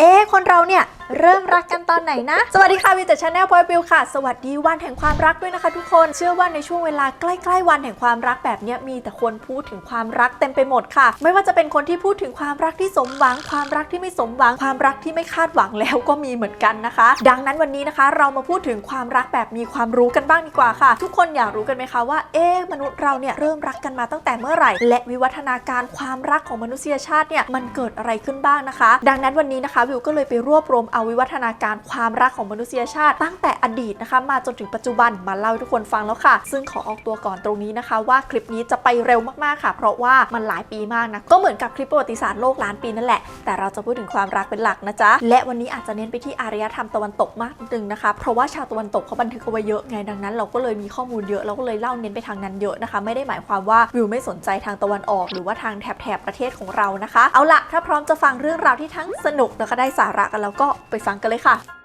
เอ๊คนเราเนี่ย เริ่มรักกันตอนไหนนะ สวัสดีค่ะวิวแต่ชาแนลพอยบิวค่ะ สวัสดีวันแห่งความรักด้วยนะคะทุกคน เชื่อว่าในช่วงเวลาใกล้ๆวันแห่งความรักแบบนี้มีแต่คนพูดถึงความรักเต็มไปหมดค่ะ ไม่ว่าจะเป็นคนที่พูดถึงความรักที่สมหวัง ความรักที่ไม่สมหวัง ความรักที่ไม่คาดหวังแล้วก็มีเหมือนกันนะคะ ดังนั้นวันนี้นะคะ เรามาพูดถึงความรักแบบมีความรู้กันบ้างดีกว่าค่ะ ทุกคนอยากรู้กันไหมคะว่า เอ๊ะมนุษย์เราเนี่ยเริ่มรักกันมาตั้งแต่เมื่อไหร่ และวิวัฒนาการความรักของมนุษยชาติเนี่ยมันเกิดอะไรขึ้นบ้างนะคะ ดังนั้นวันนี้นะคะวิวก็เลยไปรวบรวมเอาวิวัฒนาการความรักของมนุษยชาติ ตั้งแต่อดีตนะคะ มาจนถึงปัจจุบันมาเล่าให้ทุกคนฟังแล้วค่ะ ซึ่งขอออกตัวก่อนตรงนี้นะคะ ว่าคลิปนี้จะไปเร็วมากๆค่ะ เพราะว่ามันหลายปีมากนะก็เหมือนกับคลิปประวัติศาสตร์โลกล้านปีนั่นแหละแต่เราจะพูดถึงความรักเป็นหลักนะจ๊ะและวันนี้อาจจะเน้นไปที่อารยธรรมตะวันตกมากนิดนึงนะคะ เพราะว่าชาวตะวันตกเขาบันทึกเอาไว้เยอะไงดังนั้น เราก็เลยมีข้อมูลเยอะเราก็เลยเล่าเน้นไปทางนั้นเยอะนะคะ ไม่ได้หมายความว่าวิวไม่สนใจทางตะวันออก หรือว่าทางแถบแถบประเทศของเรานะคะ เอาละถ้าพร้อมจะฟังเรื่องราวที่ทั้งสนุกแล้วก็ได้สาระกันแล้วก็ไปฟังกันเลยค่ะ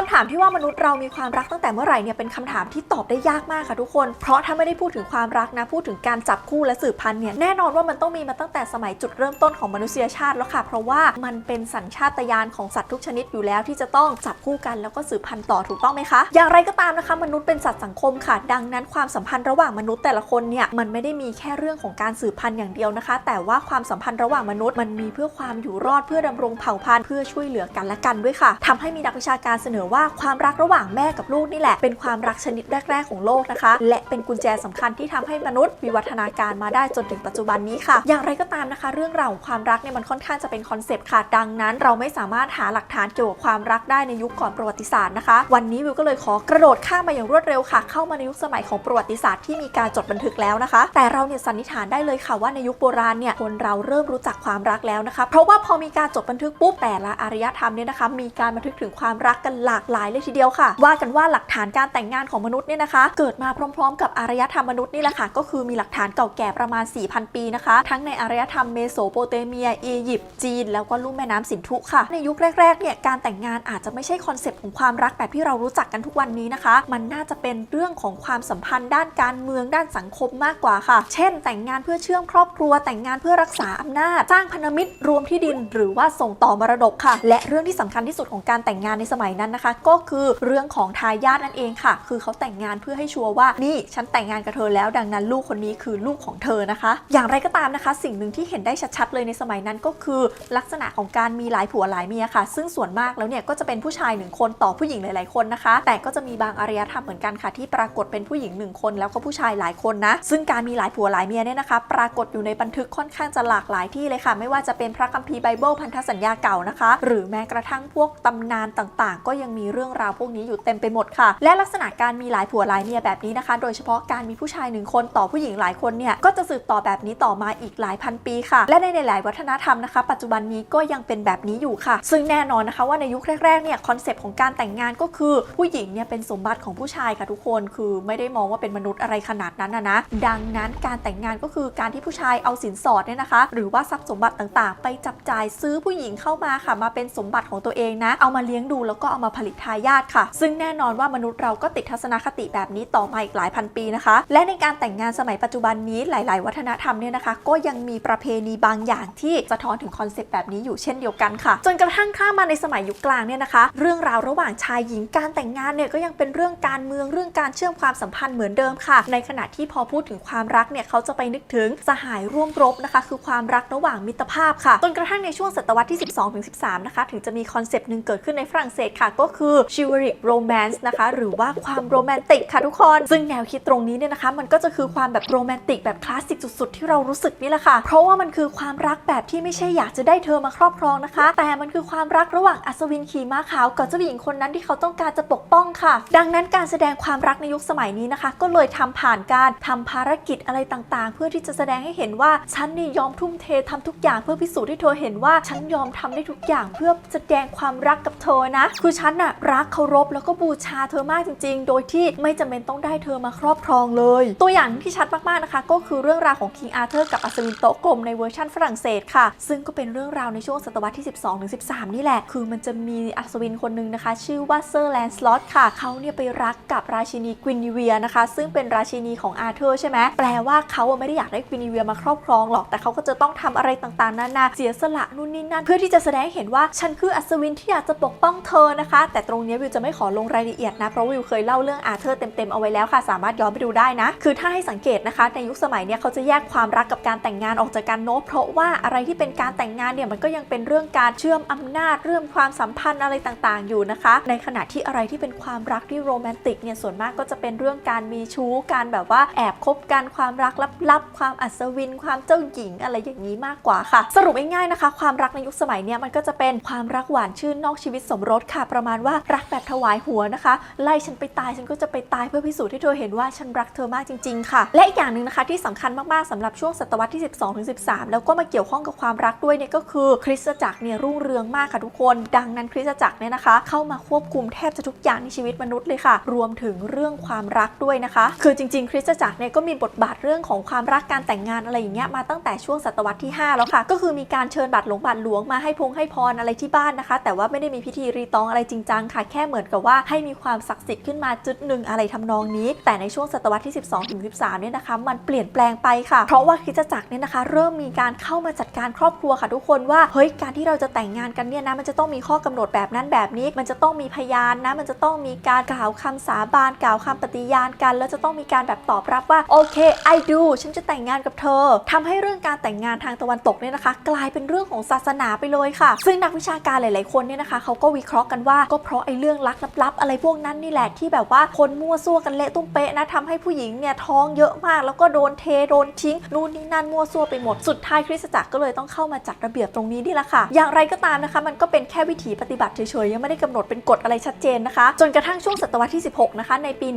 คำถามที่ว่ามนุษย์เรามีความรักตั้งแต่เมื่อไหร่เนี่ยเป็นคำถามที่ตอบได้ยากมากค่ะทุกคน เพราะถ้าไม่ได้พูดถึงความรักนะ พูดถึงการจับคู่และสืบพันธุ์เนี่ยแน่นอนว่ามันต้องมีมาตั้งแต่สมัยจุดเริ่มต้นของมนุษยชาติแล้วค่ะ เพราะว่ามันเป็นสัญชาตญาณของสัตว์ทุกชนิดอยู่แล้วที่จะต้องจับคู่กันแล้วก็สืบพันธุ์ต่อถูกต้องไหมคะ อย่างไรก็ตามนะคะ มนุษย์เป็นสัตว์สังคมค่ะ ดังนั้นความสัมพันธ์ระหว่างมนุษย์แต่ละคนเนี่ยมันไม่ได้มีแค่เรื่องของการสืบพันธุ์อย่างเดียวนะคะ แต่ว่าความสัมพันธ์ระหว่างมนุษย์มันมีเพื่อความอยู่รอดเพื่อดำรงเผ่าพันธุ์เพื่อช่วยเหลือกันและกันด้วยค่ะทำให้มีนักวิชาการเสนอว่าความรักระหว่างแม่กับลูกนี่แหละ เป็นความรักชนิดแรก ๆ ของโลกนะคะ และเป็นกุญแจสำคัญที่ทำให้มนุษย์วิวัฒนาการมาได้จนถึงปัจจุบันนี้ค่ะ อย่างไรก็ตามนะคะ เรื่องราวของความรักเนี่ยมันค่อนข้างจะเป็นคอนเซปต์ค่ะ ดังนั้น เราไม่สามารถหาหลักฐานเกี่ยวกับความรักได้ในยุคก่อนประวัติศาสตร์นะคะ วันนี้วิวก็เลยขอกระโดดข้ามมาอย่างรวดเร็วค่ะ เข้ามาในยุคสมัยของประวัติศาสตร์ที่มีการจดบันทึกแล้วนะคะ แต่เราเนี่ยสันนิษฐานได้เลยค่ะว่าในยุคโบราณเนี่ยคนเราเริ่มรู้จักความรักแล้วนะคะ เพราะว่าพอมีการจดบันทึกปุ๊บแต่ละอารยธรรมเนี่ยนะคะ มีการบันทึกถึงความรักกันหลากหลายเลยทีเดียวค่ะ ว่ากันว่าหลักฐานการแต่งงานของมนุษย์เนี่ยนะคะ เกิดมาพร้อม ๆ กับอารยธรรมมนุษย์นี่แหละค่ะ ก็คือมีหลักฐานเก่าแก่ประมาณ 4,000 ปีนะคะ ทั้งในอารยธรรมเมโสโปเตเมียอียิปต์จีน แล้วก็ลุ่มแม่น้ำสินธุค่ะ ในยุคแรกๆเนี่ยการแต่งงานอาจจะไม่ใช่คอนเซปต์ของความรักแบบที่เรารู้จักกันทุกวันนี้นะคะ มันน่าจะเป็นเรื่องของความสัมพันธ์ด้านการเมืองด้านสังคมมากกว่าค่ะ เช่น แต่งงานเพื่อเชื่อมครอบครัว แต่งงานเพื่อรักษาอำนาจสร้างพันธมิตรรวมที่ดิน หรือว่าส่งต่อมรดกค่ะ และเรื่องที่สำคัญที่สุดของการแต่งงานในสมัยนั้นนะคะ ก็คือเรื่องของทายาทนั่นเองค่ะ คือเขาแต่งงานเพื่อให้ชัวร์ว่านี่ฉันแต่งงานกับเธอแล้ว ดังนั้นลูกคนนี้คือลูกของเธอนะคะ อย่างไรก็ตามนะคะ สิ่งหนึ่งที่เห็นได้ชัดๆเลยในสมัยนั้นก็คือ ลักษณะของการมีหลายผัวหลายเมียค่ะ ซึ่งส่วนมากแล้วเนี่ยก็จะเป็นผู้ชายหนึ่งคนต่อผู้หญิงหลายๆคนนะคะ แต่ก็จะมีบางอารยธรรมเหมือนกันค่ะ ที่ปรากฏเป็นผู้หญิงหนึ่งคน แล้วก็ผู้ชายหลายคนนะ ซึ่งการมีหลายผัวหลายเมียเนี่ยนะคะ ปรากฏอยู่ในบันทึกค่อนข้างจะหลากหลายที่เลยค่ะ ไม่ว่าจะเป็นพระคัมภีร์ไบเบิลพันธสัญญาเก่านะคะ หรือแม้กระทั่งพวกตำนานต่างๆ ก็ยังมีเรื่องราวพวกนี้อยู่เต็มไปหมดค่ะ และลักษณะการมีหลายผัวหลายเมียแบบนี้นะคะ โดยเฉพาะการมีผู้ชายหนึ่งคนต่อผู้หญิงหลายคนเนี่ยก็จะสืบต่อแบบนี้ต่อมาอีกหลายพันปีค่ะ และในหลาย ๆ วัฒนธรรมนะคะ ปัจจุบันนี้ก็ยังเป็นแบบนี้อยู่ค่ะ ซึ่งแน่นอนนะคะว่าในยุคแรก ๆ เนี่ยคอนเซปต์ของการแต่งงานก็คือผู้หญิงเนี่ยเป็นสมบัติของผู้ชายค่ะทุกคน คือไม่ได้มองว่าเป็นมนุษย์อะไรขนาดนั้นนะนะดังนั้นการแต่งงานก็คือการที่ผู้ชายเอาสินสอดเนี่ยนะคะ หรือว่าทรัพย์สมบัติต่าง ๆ ไปจับจ่ายซื้อผู้หญิงเข้ามาค่ะมาเป็นสมบัติของตัวเองนะ เอามาเลี้ยงดูแล้วก็เอามาผลิตทายาทค่ะ ซึ่งแน่นอนว่ามนุษย์เราก็ติดทัศนคติแบบนี้ต่อมาอีกหลายพันปีนะคะ และในการแต่งงานสมัยปัจจุบันนี้หลาย ๆ วัฒนธรรมเนี่ยนะคะ ก็ยังมีประเพณีบางอย่างที่สะท้อนถึงคอนเซปต์แบบนี้อยู่เช่นเดียวกันค่ะ จนกระทั่งข้ามาในสมัยยุคกลางเนี่ยนะคะ เรื่องราวระหว่างชายหญิงการแต่งงานเนี่ยก็ยังเป็นเรื่องการเมืองเรื่องการเชื่อมความสัมพันธ์เหมือนเดิมค่ะ ในขณะที่พอพูดถึงความรักเนี่ยเขาจะไปนึกถึงสหายร่วมรบนะคะ คือความรักระหว่างมิตรภาพค่ะจนกระทั่งในช่วงศตวรรษที่ 12-13 นะคะ ถึงจะมีคอนเซปต์หนึ่งเกิดขึ้นในฝรั่งเศสค่ะก็คือ chivalric romance นะคะ หรือว่าความโรแมนติกค่ะทุกคน ซึ่งแนวคิดตรงนี้เนี่ยนะคะ มันก็จะคือความแบบโรแมนติกแบบคลาสสิกสุดๆ ที่เรารู้สึกนี่แหละค่ะ เพราะว่ามันคือความรักแบบที่ไม่ใช่อยากจะได้เธอมาครอบครองนะคะ แต่มันคือความรักระหว่างอัศวินขี่ม้าขาวกับเจ้าหญิงคนนั้นที่เขาต้องการจะปกป้องค่ะ ดังนั้นการแสดงความรักในยุคสมัยนี้นะคะ ก็เลยทำผ่านการทำภารกิจอะไรต่างๆ เพื่อที่จะแสดงให้เห็นว่าฉันนี่ยอมทุ่มเททำทุกอย่างเพื่อพิสูจน์ให้เธอเห็นว่าฉันยอมทำได้ทุกอย่างเพื่อแสดงความรักกับเธอนะ คือฉันน่ะรักเคารพแล้วก็บูชาเธอมากจริง ๆ โดยที่ไม่จำเป็นต้องได้เธอมาครอบครองเลย ตัวอย่างที่ชัดมากๆนะคะ ก็คือเรื่องราวของคิงอาเธอร์กับอัศวินโตกลมในเวอร์ชันฝรั่งเศสค่ะ ซึ่งก็เป็นเรื่องราวในช่วงศตวรรษที่ 12ถึง13 นี่แหละ คือมันจะมีอัศวินคนหนึ่งนะคะ ชื่อว่าเซอร์แลนสลอตค่ะ เขาเนี่ยไปรักกับราชินีกวินิเวียนะคะ ซึ่งเป็นราชินีของอาเธอร์ใช่ไหมแปลว่าเขาไม่ได้อยากได้กวินิเวียมาครอบครองหรอก แต่เขาก็จะต้องทำอะไรต่างๆนานาเสียสละนู่นนี่นั่นเพื่อที่จะแสดงให้เห็นว่าฉันคืออัศวินที่อยากจะปกป้องเธอนะคะแต่ตรงนี้วิวจะไม่ขอลงรายละเอียดนะเพราะวิวเคยเล่าเรื่องอาเธอร์เต็มๆเอาไว้แล้วค่ะ สามารถย้อนไปดูได้นะ คือถ้าให้สังเกตนะคะ ในยุคสมัยเนี้ยเขาจะแยกความรักกับการแต่งงานออกจากกันเนอะเพราะว่าอะไรที่เป็นการแต่งงานเนี่ยมันก็ยังเป็นเรื่องการเชื่อมอำนาจเรื่องความสัมพันธ์อะไรต่างๆ อยู่นะคะ ในขณะที่อะไรที่เป็นความรักที่โรแมนติกเนี่ยส่วนมากก็จะเป็นเรื่องการมีชู้การแบบว่าแอบคบกันความรักลับๆความอัศวิน ความเจ้าหญิงอะไรอย่างนี้มากกว่าค่ะ สรุปง่ายๆนะคะ ความรักในยุคสมัยเนี้ยมันก็จะเป็นความรักหวานชื่นนอกชีวิตสมรสค่ะประมาณว่ารักแบบถวายหัวนะคะ ไล่ฉันไปตายฉันก็จะไปตายเพื่อพิสูจน์ให้เธอเห็นว่าฉันรักเธอมากจริง ๆ ค่ะ และอีกอย่างหนึ่งนะคะที่สำคัญมากๆสำหรับช่วงศตวรรษที่ 12ถึง13 แล้วก็มาเกี่ยวข้องกับความรักด้วยเนี่ยก็คือคริสตจักรเนี่ยรุ่งเรืองมากค่ะทุกคน ดังนั้นคริสตจักรเนี่ยนะคะ เข้ามาควบคุมแทบจะทุกอย่างในชีวิตมนุษย์เลยค่ะ รวมถึงเรื่องความรักด้วยนะคะ คือจริง ๆ คริสตจักรเนี่ยก็มีบทบาทเรื่องของความรักการแต่งงานอะไรอย่างเงี้ยมาตั้งแต่ช่วงศตวรรษที่ 5 แล้วค่ะ ก็คือมีการเชิญบัตรหลวงบัตรหลวงมาให้พงให้พรอะไรที่บ้านนะคะ แต่ว่าไม่ได้มีพิธีรีตองอะไรจริงจังค่ะ แค่เหมือนกับว่าให้มีความศักดิ์สิทธิ์ขึ้นมาจุดหนึ่งอะไรทำนองนี้ แต่ในช่วงศตวรรษที่ 12ถึง13 เนี่ยนะคะ มันเปลี่ยนแปลงไปค่ะ เพราะว่าคริสตจักรเนี่ยนะคะ เริ่มมีการเข้ามาจัดการครอบครัวค่ะทุกคนว่าเฮ้ยการที่เราจะแต่งงานกันเนี่ยนะมันจะต้องมีข้อกำหนดแบบนั้นแบบนี้ มันจะต้องมีพยานนะ มันจะต้องมีการกล่าวคำสาบานกล่าวคำปฏิญาณกัน แล้วจะต้องมีการแบบตอบรับว่าโอเค I do ฉันจะแต่งงานกับเธอทำให้เรื่องการแต่งงานทางตะวันตกเนี่ยนะคะ กลายเป็นเรื่องของศาสนาไปเลยค่ะ ซึ่งนักวิชาการหลาย ๆ คนเนี่ยนะคะเขาก็วิเคราะห์กันว่าก็เพราะไอ้เรื่องลักลับๆอะไรพวกนั้นนี่แหละที่แบบว่าคนมั่วซั่วกันเละตุ้มเป๊ะนะทำให้ผู้หญิงเนี่ยท้องเยอะมาก แล้วก็โดนเทโดนทิ้งนู่นนี่นั่นมั่วซั่วไปหมดสุดท้ายคริสตจักรก็เลยต้องเข้ามาจัดระเบียบตรงนี้นี่แหละค่ะ อย่างไรก็ตามนะคะ มันก็เป็นแค่วิถีปฏิบัติเฉยๆยังไม่ได้กำหนดเป็นกฎอะไรชัดเจนนะคะ จนกระทั่งช่วงศตวรรษที่ 16 นะคะ ในปี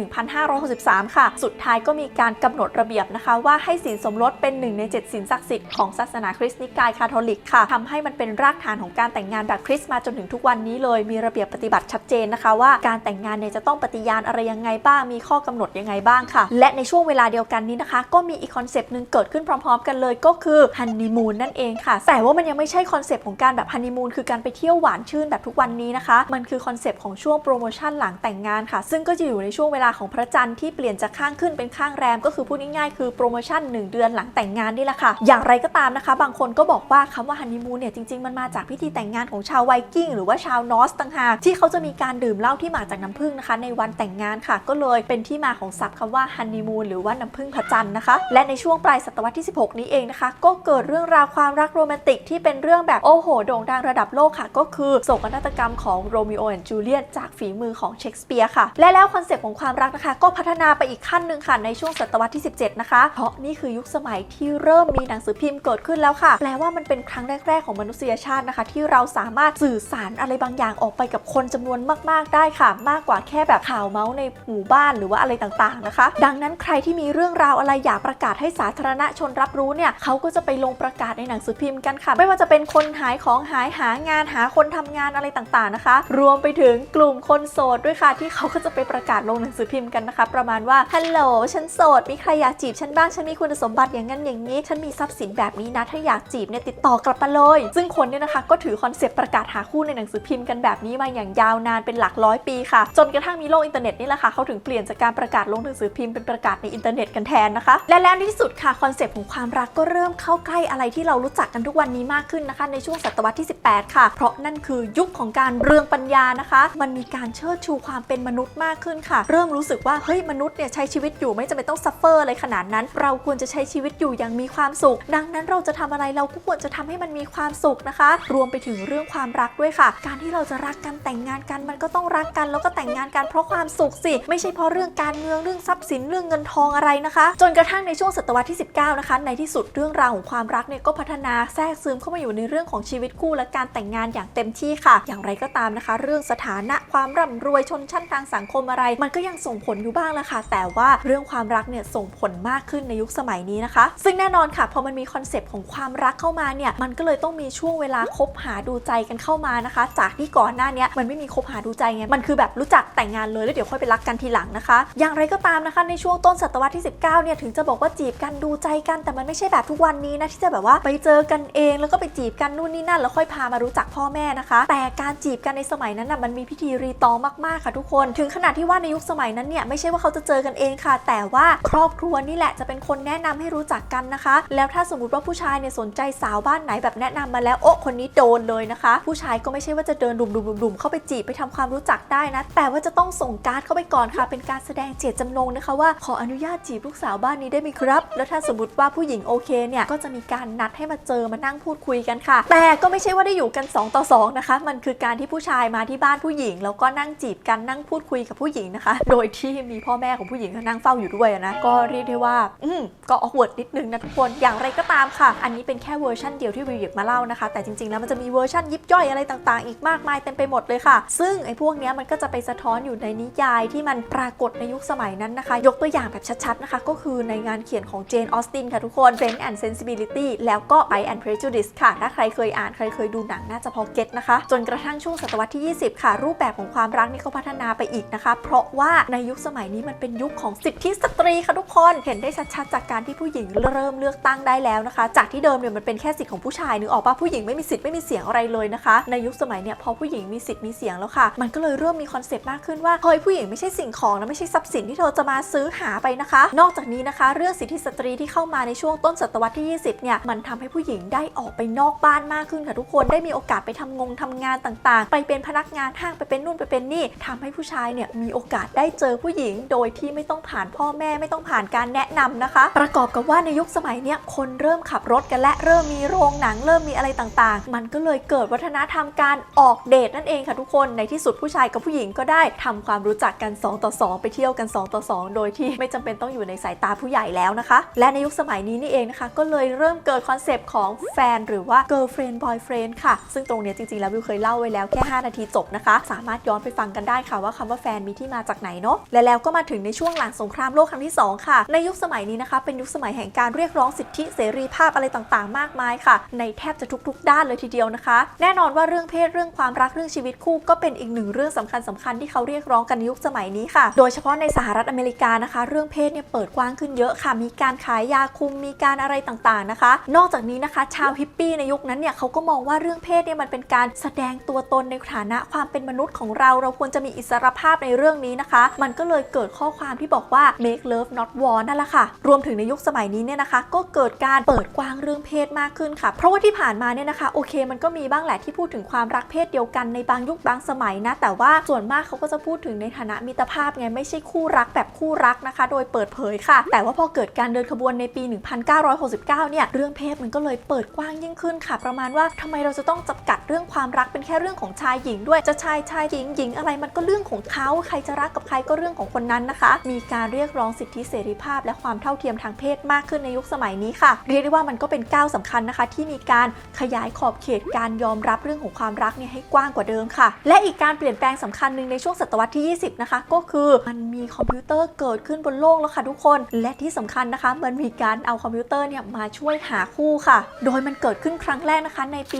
1563 ค่ะ สุดท้ายก็มีการกำหนดระเบียบนะคะ ว่าให้สินสมรสเป็นหนึ่งใน 7 สินศักดิ์สิทธิ์ของศาสนาคริสต์นิกายคาทอลิกค่ะทำให้มันเป็นรากฐานของการแต่งงานแบบคริสต์มาจนถึงทุกวันนี้เลยมีระเบียบปฏิบัติชัดเจนนะคะว่าการแต่งงานเนี่ยจะต้องปฏิญาณอะไรยังไงบ้าง มีข้อกำหนดยังไงบ้างค่ะ และในช่วงเวลาเดียวกันนี้นะคะ ก็มีอีกคอนเซปต์หนึ่งเกิดขึ้นพร้อมๆ กันเลยก็คือฮันนีมูนนั่นเองค่ะ แต่ว่ามันยังไม่ใช่คอนเซปต์ของการแบบฮันนีมูนคือการไปเที่ยวหวานชื่นแบบทุกวันนี้นะคะ มันคือคอนเซปต์ของช่วงโปรโมชั่นหลังแต่งงานค่ะ ซึ่งก็จะอยู่ในช่วงเวลาของพระจันทร์ที่เปลี่ยนจากข้างขึ้นเป็นข้างแรม ก็คือพูดง่ายๆคือโปรโมชั่น 1 เดือนหลังแต่งงานนี่แหละค่ะ อย่างไรก็ตามนะคะ บางคนก็บอกว่าคำว่าฮันนีมูนเนี่ยจริงๆมันมาจากพิธีแต่งงานของชาวไวกิ้งหรือว่าชาวนอสต่างหากทที่เขาจะมีการดื่มเหล้าที่มาจากน้ำผึ้งนะคะ ในวันแต่งงานค่ะ ก็เลยเป็นที่มาของศัพท์คำว่าฮันนีมูนหรือว่าน้ำผึ้งพระจันทร์นะคะ และในช่วงปลายศตวรรษที่ 16 นี้เองนะคะ ก็เกิดเรื่องราวความรักโรแมนติกที่เป็นเรื่องแบบโอ้โหโด่งดังระดับโลกค่ะ ก็คือโศกนาฏกรรมของโรมิโอแอนด์จูเลียตจากฝีมือของเชคสเปียร์ค่ะ และแล้วคอนเซปต์ของความรักนะคะ ก็พัฒนาไปอีกขั้นหนึ่งค่ะในช่วงศตวรรษที่ 17 นะคะ เพราะนี่คือยุคสมัยที่เริ่มมีหนังสือพิมพ์เกิดขึ้นแล้วค่ะ แปลว่ามันเป็นครั้งแรก ๆ ของมนุษยชาตินะคะ ที่เราสามารถสื่อสารอะไรบางอย่างออกไปกับคนจำนวนมากๆได้ค่ะ มากกว่าแค่แบบข่าวเมาส์ในหมู่บ้านหรือว่าอะไรต่างๆนะคะ ดังนั้นใครที่มีเรื่องราวอะไรอยากประกาศให้สาธารณชนรับรู้เนี่ยเขาก็จะไปลงประกาศในหนังสือพิมพ์กันค่ะ ไม่ว่าจะเป็นคนหายของหายหางานหาคนทำงานอะไรต่างๆนะคะ รวมไปถึงกลุ่มคนโสดด้วยค่ะที่เขาก็จะไปประกาศลงหนังสือพิมพ์กันนะคะ ประมาณว่าฮัลโหลฉันโสดมีใครอยากจีบฉันบ้างฉันมีคุณสมบัติอย่างนั้นอย่างนี้ ฉันมีทรัพย์สินแบบนี้นะถ้าอยากจีบเนี่ยติดต่อกลับมาเลย ซึ่งคนเนี่ยนะคะก็ถือคอนเซปต์ประกาศหาคู่ในหนังสือพิมพ์กันแบบนี้มาอย่างยาวนานเป็นหลักร้อยปีค่ะ จนกระทั่งมีโลกอินเทอร์เน็ตนี่แหละค่ะเขาถึงเปลี่ยนจากการประกาศลงหนังสือพิมพ์เป็นประกาศในอินเทอร์เน็ตกันแทนนะคะ และแล้วในที่สุดค่ะคอนเซปต์ของความรักก็เริ่มเข้าใกล้อะไรที่เรารู้จักกันทุกวันนี้มากขึ้นนะคะ ในช่วงศตวรรษที่ 18 ค่ะ เพราะนั่นคือยุคของการเรืองปัญญานะคะ มันมีการเชิดชูความเป็นมนุษย์มากขึ้นค่ะ เริ่มรู้สึกว่าเฮ้ยมนุษย์เนี่ยใช้ชีวิตอยู่ไม่จำเป็นต้องซัฟเฟอร์อะไรขนาดนั้น เราควรจะใช้ชีวิตอยู่อย่างมีความสุข ดังนั้นเราจะทำอะไรเราก็ควรจะทำให้มันมีความสุขนะคะ รวมไปถึงเรื่องความรักด้วยค่ะ การที่เราจะรักกันแต่งงานกันมันก็ต้องรักกันแล้วก็แต่งงานกันเพราะความสุขสิ ไม่ใช่เพราะเรื่องการเมืองเรื่องทรัพย์สินเรื่องเงินทองอะไรนะคะ จนกระทั่งในช่วงศตวรรษที่ 19 นะคะ ในที่สุดเรื่องราวของความรักเนี่ยก็พัฒนาแทรกซึมเข้ามาอยู่ในเรื่องของชีวิตคู่และการแต่งงานอย่างเต็มที่ค่ะ อย่างไรก็ตามนะคะ เรื่องสถานะความร่ำรวยชนชั้นทางสังคมอะไร มันก็ยังส่งผลอยู่บ้างละค่ะ แต่ว่าเรื่องความรักเนี่ยส่งผลมากขึ้นในยุคสมัยนี้นะคะ ซึ่งแน่นอนค่ะพอมันมีคอนเซปต์ของความรักเข้ามาเนี่ยมันก็เลยต้องมีช่วงเวลาคบหาดูใจกันเข้ามานะคะ จากที่ก่อนหน้านี้มันไม่มีคบหาดูใจไง มันคือแบบรู้จักแต่งงานเลยแล้วเดี๋ยวค่อยไปรักกันทีหลังนะคะ อย่างไรก็ตามนะคะในช่วงต้นศตวรรษที่ 19 เนี่ยถึงจะบอกว่าจีบกันดูใจกัน แต่มันไม่ใช่แบบทุกวันนี้นะที่จะแบบว่าไปเจอกันเองแล้วก็ไปจีบกันนู่นนี่นั่น แล้วค่อยพามารู้จักพ่อแม่นะคะ แต่การจีบกันในสมัยนั้นน่ะมันมีพิธีรีตองมากๆค่ะทุกคน ถึงขนาดที่ว่าในยุคสมัยนั้นเนี่ยไม่ใช่ว่าเขาจะเจอกันเองค่ะ แต่ว่าครอบครัวนี่แหละจะเป็นคนแนะนำให้รู้จักกันนะคะ แล้วถ้าสมมติว่าผู้ชายเนี่ยสนใจสาวบ้านไหนแบบแนะนำมาแล้วโอ้คนนี้โดนเลยนะคะ ผู้ชายก็ไม่ใช่ว่าจะเดินดุมๆๆๆเข้าไปจีบไปทำความรู้จักได้นะ แต่ว่าจะต้องส่งการ์ดเข้าไปก่อนค่ะ เป็นการแสดงเจตจำนงนะคะว่าขออนุญาตจีบลูกสาวบ้านนี้ได้ไหมครับ แล้วถ้าสมมติว่าผู้หญิงโอเคเนี่ยก็จะมีการนัดให้มาเจอมานั่งพูดคุยกันค่ะ แต่ก็ไม่ใช่ว่าได้อยู่กัน 2 ต่อ 2 นะคะ มันคือการที่ผู้ชายมาที่บ้านผู้หญิง แล้วก็นั่งจีบกันนั่งพูดคุยกับผู้หญิงนะคะ โดยที่มีพ่อแม่ของผู้หญิงนั่งเฝ้าอยู่ด้วยนะก็เรียกได้ว่า อืมก็ออกวดนิดนึงนะทุกคนอย่างไรก็ตามค่ะ อันนี้เป็นแค่เวอร์ชันเดียวที่วิวหยิบมาเล่านะคะ แต่จริงๆแล้วมันจะมีเวอร์ชันยิบย่อยอะไรต่างๆ อีกมากมายเต็มไปหมดเลยค่ะ ซึ่งไอ้พวกนี้มันก็จะไปสะท้อนอยู่ในนิยายที่มันปรากฏในยุคสมัยนั้นนะคะ ยกตัวอย่างแบบชัดๆนะคะ ก็คือในงานเขียนของเจนออสตินค่ะทุกคน Friend and Sensibility แล้วก็ Pride and Prejudice ค่ะ ถ้าใครเคยอ่านใครเคยดูหนังน่าจะพอเก็ตนะคะ จนกระทั่งช่วงศตวรรษที่ 20 ค่ะ รูปแบบของความรักนี่ก็พัฒนาไปอีกนะคะ เพราะว่าในยุคสมัยนี้มันเป็นยุคของสิทธิสตรีค่ะทุกคนเห็นได้ชัดๆจากการที่ผู้หญิงเริ่มเลือกตั้งได้แล้วนะคะ จากที่เดิมเนี่ยมันเป็นแค่สิทธิของผู้ชายนึกออกปะผู้หญิงไม่มีสิทธิ์ไม่มีเสียงอะไรเลยนะคะ ในยุคสมัยเนี่ยพอผู้หญิงมีสิทธิ์มีเสียงแล้วค่ะ มันก็เลยเริ่มมีคอนเซปต์มากขึ้นว่าเฮ้ยผู้หญิงไม่ใช่สิ่งของนะไม่ใช่ทรัพย์สินที่เธอจะมาซื้อหาไปนะคะ นอกจากนี้นะคะ เรื่องสิทธิสตรีที่เข้ามาในช่วงต้นศตวรรษที่ 20 เนี่ยมันทำให้ผู้หญิงได้ออกไปนอกบ้านมากขึ้นค่ะทุกคนได้มีโอกาสไปทำงงทำงานต่างๆ ไปเป็นพนักงานห้างไปเป็นนู่นไปเป็นนี่ทำให้ผู้ชายเนี่ยมีโอกาสได้เจอผู้หญิง โดยที่ไม่ต้องผ่านพ่อแม่ไม่ต้องผ่านการแนะนำนะคะ ประกอบกับว่าในยุคสมัยเนี้ยคนเริ่มขับรถกันและเริ่มมีโรงหนังเริ่มมีอะไรต่างๆ มันก็เลยเกิดวัฒนธรรมการออกเดทนั่นเองค่ะทุกคนในที่สุดผู้ชายกับผู้หญิงก็ได้ทำความรู้จักกัน 2 ต่อ 2 ไปเที่ยวกัน 2 ต่อ 2 โดยที่ไม่จำเป็นต้องอยู่ในสายตาผู้ใหญ่แล้วนะคะ และในยุคสมัยนี้นี่เองนะคะ ก็เลยเริ่มเกิดคอนเซปต์ของแฟนหรือว่า girlfriend boyfriend ค่ะ ซึ่งตรงนี้จริงๆ แล้ววิวเคยเล่าไว้แล้วแค่ 5 นาทีจบนะคะ สามารถย้อนไปฟังกันได้ค่ะว่าคำว่าแฟนมีที่มาจากไหนเนาะและแล้วก็มาถึงในช่วงหลังสงครามโลกครั้งที่สองค่ะ ในยุคสมัยนี้นะคะ เป็นยุคสมัยแห่งการเรียกร้องสิทธิเสรีภาพอะไรต่างๆ มากมายค่ะ ในแทบจะทุกๆ ด้านเลยทีเดียวนะคะ แน่นอนว่าเรื่องเพศเรื่องความรักเรื่องชีวิตคู่ก็เป็นอีกหนึ่งเรื่องสำคัญสำคัญที่เขาเรียกร้องกันในยุคสมัยนี้ค่ะ โดยเฉพาะในสหรัฐอเมริกานะคะ เรื่องเพศเนี่ยเปิดกว้างขึ้นเยอะค่ะ มีการขายยาคุมมีการอะไรต่างๆนะคะ นอกจากนี้นะคะชาวฮิปปี้ในยุคนั้นเนี่ยเขาก็มองว่าเรื่องเพศเนี่ยมันเป็นการแสดงตัวตนในฐานะความเป็นมนุษย์ของเราเราควรจะมีอิสรภาพในเรื่องนี้นะคะ มันก็เลยเกิดข้อความที่บอกว่า make love not war นั่นแหละค่ะ รวมถึงในยุคสมัยนี้เนี่ยนะคะ ก็เกิดการเปิดกว้างเรื่องเพศมากขึ้นค่ะ เพราะว่าที่ผ่านมาเนี่ยนะคะโอเค มันก็มีบ้างแหละที่พูดถึงความรักเพศเดียวกันในบางยุคบางสมัยนะ แต่ว่าส่วนมากเขาก็จะพูดถึงในฐานะมิตรภาพไงไม่ใช่คู่รักแบบคู่รักนะคะ โดยเปิดเผยค่ะ แต่ว่าพอเกิดการเดินขบวนในปี 1969 เนี่ย เรื่องเพศมันก็เลยเปิดกว้างยิ่งขึ้นค่ะ ประมาณว่าทำไมเราจะต้องจำกัดเรื่องความรักเป็นแค่เรื่องของชายหญิงด้วยจะชายชายหญิงหญิงอะไรมันก็เรื่องของเขาใครจะรักกับใครก็เรื่องของคนนั้นนะคะ มีการเรียกร้องสิทธิเสรีภาพ และความเท่าเทียมทางเพศมากขึ้นในยุคสมัยนี้ค่ะ เรียกได้ว่ามันก็เป็นก้าวสำคัญนะคะ ที่มีการขยายขอบเขตการยอมรับเรื่องของความรักเนี่ยให้กว้างกว่าเดิมค่ะและอีกการเปลี่ยนแปลงสำคัญหนึ่งในช่วงศตวรรษที่ 20 นะคะ ก็คือมันมีคอมพิวเตอร์เกิดขึ้นบนโลกแล้วค่ะทุกคน และที่สำคัญนะคะ มันมีการเอาคอมพิวเตอร์เนี่ยมาช่วยหาคู่ค่ะ โดยมันเกิดขึ้นครั้งแรกนะคะในปี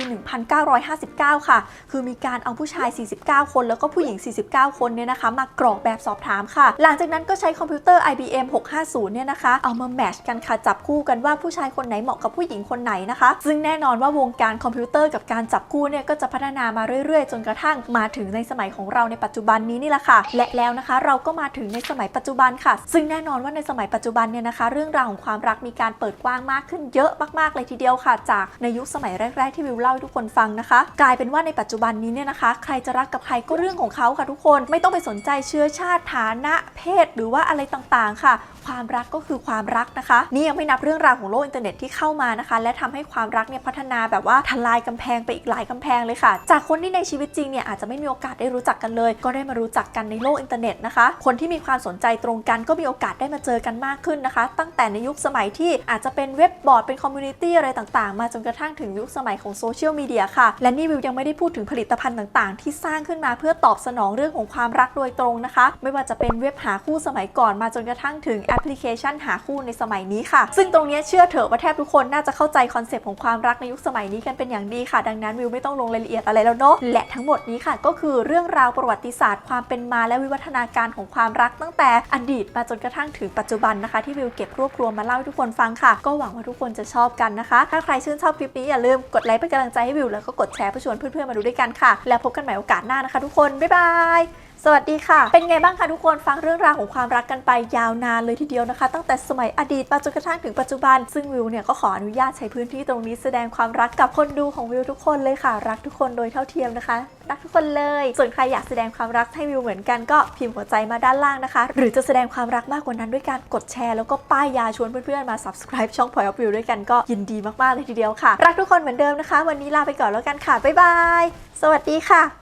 1959 ค่ะ คือมีการเอาผู้ชาย 49 คน แล้วก็ผู้หญิง 49 คนเนี่ยนะคะ มากรอกแบบสอบถามค่ะ หลังจากนั้นก็ใช้คอมพิวเตอร์ IBM 650 เนี่ยนะคะ เอามาแมชกันค่ะ จับคู่กันว่าผู้ชายคนไหนเหมาะกับผู้หญิงคนไหนนะคะ ซึ่งแน่นอนว่าวงการคอมพิวเตอร์กับการจับคู่เนี่ยก็จะพัฒนามาเรื่อยๆ จนกระทั่งมาถึงในสมัยของเราในปัจจุบันนี้นี่แหละค่ะ และแล้วนะคะ เราก็มาถึงในสมัยปัจจุบันค่ะ ซึ่งแน่นอนว่าในสมัยปัจจุบันเนี่ยนะคะ เรื่องราวของความรักมีการเปิดกว้างมากขึ้นเยอะมากๆเลยทีเดียวค่ะ จากในยุคสมัยแรก ๆ ที่วิวเล่าให้ทุกคนฟังนะคะ กลายเป็นว่าในปัจจุบันนี้เนี่ยนะคะ ใครจะรักกับใครก็เรื่องของเขาค่ะทุกคนไม่ต้องไปสนใจเชื้อชาติฐานะเพศ หรือว่าอะไรต่างๆค่ะ ความรักก็คือความรักนะคะ นี่ยังไม่นับเรื่องราวของโลกอินเทอร์เน็ตที่เข้ามานะคะ และทำให้ความรักเนี่ยพัฒนาแบบว่าทลายกำแพงไปอีกหลายกำแพงเลยค่ะ จากคนที่ในชีวิตจริงเนี่ยอาจจะไม่มีโอกาสได้รู้จักกันเลย ก็ได้มารู้จักกันในโลกอินเทอร์เน็ตนะคะ คนที่มีความสนใจตรงกันก็มีโอกาสได้มาเจอกันมากขึ้นนะคะ ตั้งแต่ในยุคสมัยที่อาจจะเป็นเว็บบอร์ดเป็นคอมมูนิตี้อะไรต่างๆ มาจนกระทั่งถึงยุคสมัยของโซเชียลมีเดียค่ะ และนี่วิวยังไม่ได้พูดถึงผลิตภัณฑ์ต่างๆ ที่สร้างขึ้นมาเพื่อตอบสนองเรื่องของความรักโดยตรงนะคะ ไม่ว่าจะเป็นเว็บหาคู่สมัยก่อนมาจนกระทั่งถึงแอปพลิเคชันหาคู่ในสมัยนี้ค่ะ ซึ่งตรงนี้เชื่อเถอะว่าแทบทุกคนน่าจะเข้าใจคอนเซปต์ของความรักในยุคสมัยนี้กันเป็นอย่างดีค่ะ ดังนั้นวิวไม่ต้องลงรายละเอียดอะไรแล้วเนาะและทั้งหมดนี้ค่ะ ก็คือเรื่องราวประวัติศาสตร์ความเป็นมาและวิวัฒนาการของความรักตั้งแต่อดีตมาจนกระทั่งถึงปัจจุบันนะคะ ที่วิวเก็บรวบรวมมาเล่าให้ทุกคนฟังค่ะ ก็หวังว่าทุกคนจะชอบกันนะคะ ถ้าใครชื่นชอบคลิปนี้อย่าลืมกดไลค์เป็นกำลังใจให้วิวแล้วก็กดแชร์เพื่อชวนเพื่อนๆมาดูด้วยกันค่ะ แล้วพบกันใหม่โอกาสหน้านะคะ ทุกคนบ๊ายบาย สวัสดีค่ะ เป็นไงบ้างคะทุกคนฟังเรื่องราวของความรักกันไปยาวนานเลยทีเดียวนะคะ ตั้งแต่สมัยอดีตมาจนกระทั่งถึงปัจจุบัน ซึ่งวิวเนี่ยก็ขออนุญาตใช้พื้นที่ตรงนี้แสดงความรักกับคนดูของวิวทุกคนเลยค่ะ รักทุกคนโดยเท่าเทียมนะคะ รักทุกคนเลย ส่วนใครอยากแสดงความรักให้วิวเหมือนกันก็พิมพ์หัวใจมาด้านล่างนะคะ หรือจะแสดงความรักมากกว่านั้นด้วยการกดแชร์แล้วก็ป้ายยาชวนเพื่อนๆมา subscribe ช่อง Point of View ด้วยกันก็ยินดีมากๆเลยทีเดียวค่ะ รักทุกคนเหมือนเดิมนะคะ วันนี้ลาไปก่อนแล้วกันค่ะบ๊ายบายสวัสดีค่ะ